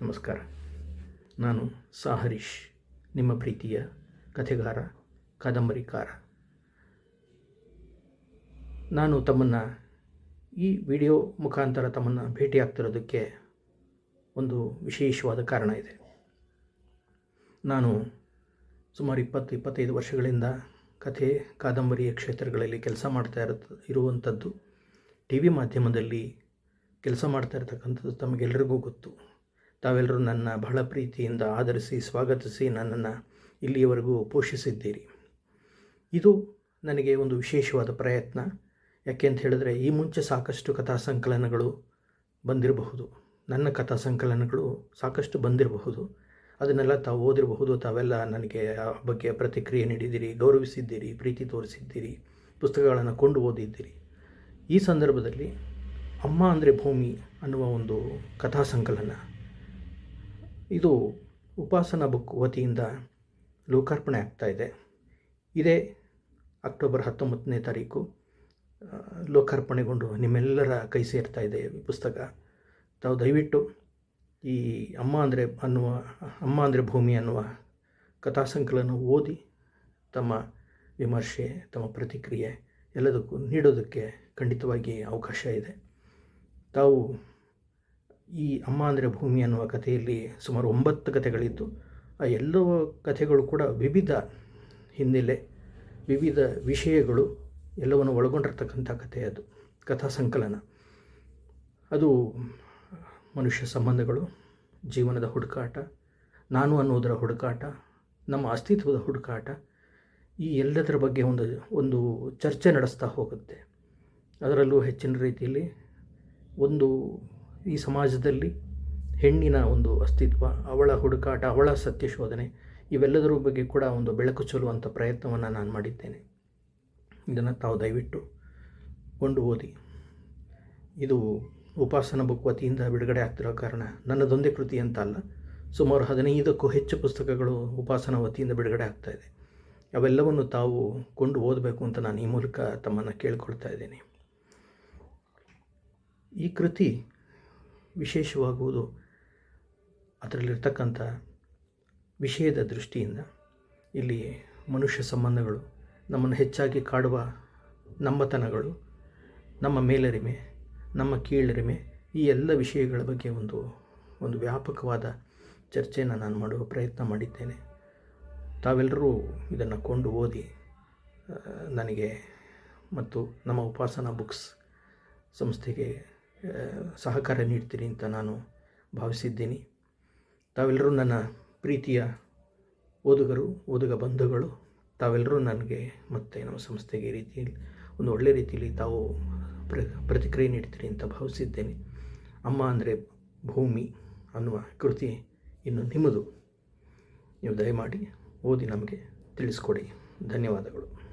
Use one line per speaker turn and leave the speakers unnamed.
ನಮಸ್ಕಾರ. ನಾನು ಸಾ ಹರೀಶ್, ನಿಮ್ಮ ಪ್ರೀತಿಯ ಕಥೆಗಾರ ಕಾದಂಬರಿಕಾರ ನಾನು ತಮ್ಮನ್ನು ಈ ವಿಡಿಯೋ ಮುಖಾಂತರ ತಮ್ಮನ್ನು ಭೇಟಿಯಾಗ್ತಿರೋದಕ್ಕೆ ಒಂದು ವಿಶೇಷವಾದ ಕಾರಣ ಇದೆ. ನಾನು ಸುಮಾರು ಇಪ್ಪತ್ತು, ಇಪ್ಪತ್ತೈದು ವರ್ಷಗಳಿಂದ ಕಥೆ, ಕಾದಂಬರಿಯ ಕ್ಷೇತ್ರಗಳಲ್ಲಿ ಕೆಲಸ ಮಾಡ್ತಾ ಇರ ಇರುವಂಥದ್ದು ಟಿ ವಿ ಮಾಧ್ಯಮದಲ್ಲಿ ಕೆಲಸ ಮಾಡ್ತಾ ಇರತಕ್ಕಂಥದ್ದು ತಮಗೆಲ್ಲರಿಗೂ ಗೊತ್ತು. ತಾವೆಲ್ಲರೂ ನನ್ನ ಬಹಳ ಪ್ರೀತಿಯಿಂದ ಆಧರಿಸಿ, ಸ್ವಾಗತಿಸಿ ನನ್ನನ್ನು ಇಲ್ಲಿಯವರೆಗೂ ಪೋಷಿಸಿದ್ದೀರಿ. ಇದು ನನಗೆ ಒಂದು ವಿಶೇಷವಾದ ಪ್ರಯತ್ನ. ಯಾಕೆ ಅಂತ ಹೇಳಿದ್ರೆ, ಈ ಮುಂಚೆ ಸಾಕಷ್ಟು ಕಥಾ ಸಂಕಲನಗಳು ಬಂದಿರಬಹುದು. ನನ್ನ ಕಥಾ ಸಂಕಲನಗಳು ಸಾಕಷ್ಟು ಬಂದಿರಬಹುದು. ಅದನ್ನೆಲ್ಲ ತಾವು ಓದಿರಬಹುದು. ತಾವೆಲ್ಲ ನನಗೆ ಆ ಬಗ್ಗೆ ಪ್ರತಿಕ್ರಿಯೆ ನೀಡಿದ್ದೀರಿ, ಗೌರವಿಸಿದ್ದೀರಿ, ಪ್ರೀತಿ ತೋರಿಸಿದ್ದೀರಿ, ಪುಸ್ತಕಗಳನ್ನು ಕೊಂಡು ಓದಿದ್ದೀರಿ. ಈ ಸಂದರ್ಭದಲ್ಲಿ ಅಮ್ಮ ಅಂದರೆ ಭೂಮಿ ಅನ್ನುವ ಒಂದು ಕಥಾ ಸಂಕಲನ ಇದು ಉಪಾಸನಾ ಬುಕ್ ವತಿಯಿಂದ ಲೋಕಾರ್ಪಣೆ ಆಗ್ತಾ ಇದೆ. ಇದೇ ಅಕ್ಟೋಬರ್ ಹತ್ತೊಂಬತ್ತನೇ ತಾರೀಕು ಲೋಕಾರ್ಪಣೆಗೊಂಡು ನಿಮ್ಮೆಲ್ಲರ ಕೈ ಸೇರ್ತಾ ಇದೆ ಈ ಪುಸ್ತಕ. ತಾವು ದಯವಿಟ್ಟು ಈ ಅಮ್ಮ ಅಂದರೆ ಅನ್ನುವ, ಅಮ್ಮ ಅಂದರೆ ಭೂಮಿ ಅನ್ನುವ ಕಥಾ ಸಂಕಲನ ಓದಿ ತಮ್ಮ ವಿಮರ್ಶೆ, ತಮ್ಮ ಪ್ರತಿಕ್ರಿಯೆ ಎಲ್ಲದಕ್ಕೂ ನೀಡೋದಕ್ಕೆ ಖಂಡಿತವಾಗಿ ಅವಕಾಶ ಇದೆ. ತಾವು ಈ ಅಮ್ಮ ಅಂದರೆ ಭೂಮಿ ಅನ್ನುವ ಕಥೆಯಲ್ಲಿ ಸುಮಾರು ಒಂಬತ್ತು ಕಥೆಗಳಿದ್ದು, ಆ ಎಲ್ಲ ಕಥೆಗಳು ಕೂಡ ವಿವಿಧ ಹಿನ್ನೆಲೆ, ವಿವಿಧ ವಿಷಯಗಳು ಎಲ್ಲವನ್ನು ಒಳಗೊಂಡಿರ್ತಕ್ಕಂಥ ಕಥೆ ಅದು, ಕಥಾ ಸಂಕಲನ. ಅದು ಮನುಷ್ಯ ಸಂಬಂಧಗಳು, ಜೀವನದ ಹುಡುಕಾಟ, ನಾನು ಅನ್ನೋದರ ಹುಡುಕಾಟ, ನಮ್ಮ ಅಸ್ತಿತ್ವದ ಹುಡುಕಾಟ, ಈ ಎಲ್ಲದರ ಬಗ್ಗೆ ಒಂದು ಒಂದು ಚರ್ಚೆ ನಡೆಸ್ತಾ ಹೋಗುತ್ತೆ. ಅದರಲ್ಲೂ ಹೆಚ್ಚಿನ ರೀತಿಯಲ್ಲಿ ಒಂದು ಈ ಸಮಾಜದಲ್ಲಿ ಹೆಣ್ಣಿನ ಒಂದು ಅಸ್ತಿತ್ವ, ಅವಳ ಹುಡುಕಾಟ, ಅವಳ ಸತ್ಯಶೋಧನೆ ಇವೆಲ್ಲದರ ಬಗ್ಗೆ ಕೂಡ ಒಂದು ಬೆಳಕು ಚೆಲ್ಲುವಂಥ ಪ್ರಯತ್ನವನ್ನು ನಾನು ಮಾಡಿದ್ದೇನೆ. ಇದನ್ನು ತಾವು ದಯವಿಟ್ಟು ಕೊಂಡು ಓದಿ. ಇದು ಉಪಾಸನ ಬುಕ್ ವತಿಯಿಂದ ಬಿಡುಗಡೆ ಆಗ್ತಿರೋ ಕಾರಣ ನನ್ನದೊಂದೇ ಕೃತಿ ಅಂತ ಅಲ್ಲ, ಸುಮಾರು ಹದಿನೈದಕ್ಕೂ ಹೆಚ್ಚು ಪುಸ್ತಕಗಳು ಉಪಾಸನ ವತಿಯಿಂದ ಬಿಡುಗಡೆ ಆಗ್ತಾ ಇದೆ. ಅವೆಲ್ಲವನ್ನು ತಾವು ಕೊಂಡು ಓದಬೇಕು ಅಂತ ನಾನು ಈ ಮೂಲಕ ತಮ್ಮನ್ನು ಕೇಳ್ಕೊಳ್ತಾ ಇದ್ದೀನಿ. ಈ ಕೃತಿ ವಿಶೇಷವಾಗುವುದು ಅದರಲ್ಲಿರ್ತಕ್ಕಂಥ ವಿಷಯದ ದೃಷ್ಟಿಯಿಂದ ಇಲ್ಲಿ ಮನುಷ್ಯ ಸಂಬಂಧಗಳು ನಮ್ಮನ್ನು ಹೆಚ್ಚಾಗಿ ಕಾಡುವ ನಮ್ಮತನಗಳು ನಮ್ಮ ಮೇಲರಿಮೆ, ನಮ್ಮ ಕೀಳರಿಮೆ ಈ ಎಲ್ಲ ವಿಷಯಗಳ ಬಗ್ಗೆ ಒಂದು ಒಂದು ವ್ಯಾಪಕವಾದ ಚರ್ಚೆಯನ್ನು ನಾನು ಮಾಡುವ ಪ್ರಯತ್ನ ಮಾಡಿದ್ದೇನೆ. ತಾವೆಲ್ಲರೂ ಇದನ್ನು ಕೊಂಡು ಓದಿ ನನಗೆ ಮತ್ತು ನಮ್ಮ ಉಪಾಸನಾ ಬುಕ್ಸ್ ಸಂಸ್ಥೆಗೆ ಸಹಕಾರ ನೀಡ್ತೀರಿ ಅಂತ ನಾನು ಭಾವಿಸಿದ್ದೀನಿ. ತಾವೆಲ್ಲರೂ ನನ್ನ ಪ್ರೀತಿಯ ಓದುಗರು, ಓದುಗ ಬಂಧುಗಳು, ತಾವೆಲ್ಲರೂ ನನಗೆ ಮತ್ತು ನಮ್ಮ ಸಂಸ್ಥೆಗೆ ಈ ರೀತಿಯಲ್ಲಿ ಒಂದು ಒಳ್ಳೆಯ ರೀತಿಯಲ್ಲಿ ತಾವು ಪ್ರ, ಪ್ರತಿಕ್ರಿಯೆ ನೀಡ್ತೀರಿ ಅಂತ ಭಾವಿಸಿದ್ದೇನೆ. ಅಮ್ಮ ಅಂದರೆ ಭೂಮಿ ಅನ್ನುವ ಕೃತಿ ಇನ್ನು ನಿಮ್ಮದು. ನೀವು ದಯಮಾಡಿ ಓದಿ ನಮಗೆ ತಿಳಿಸ್ಕೊಡಿ. ಧನ್ಯವಾದಗಳು.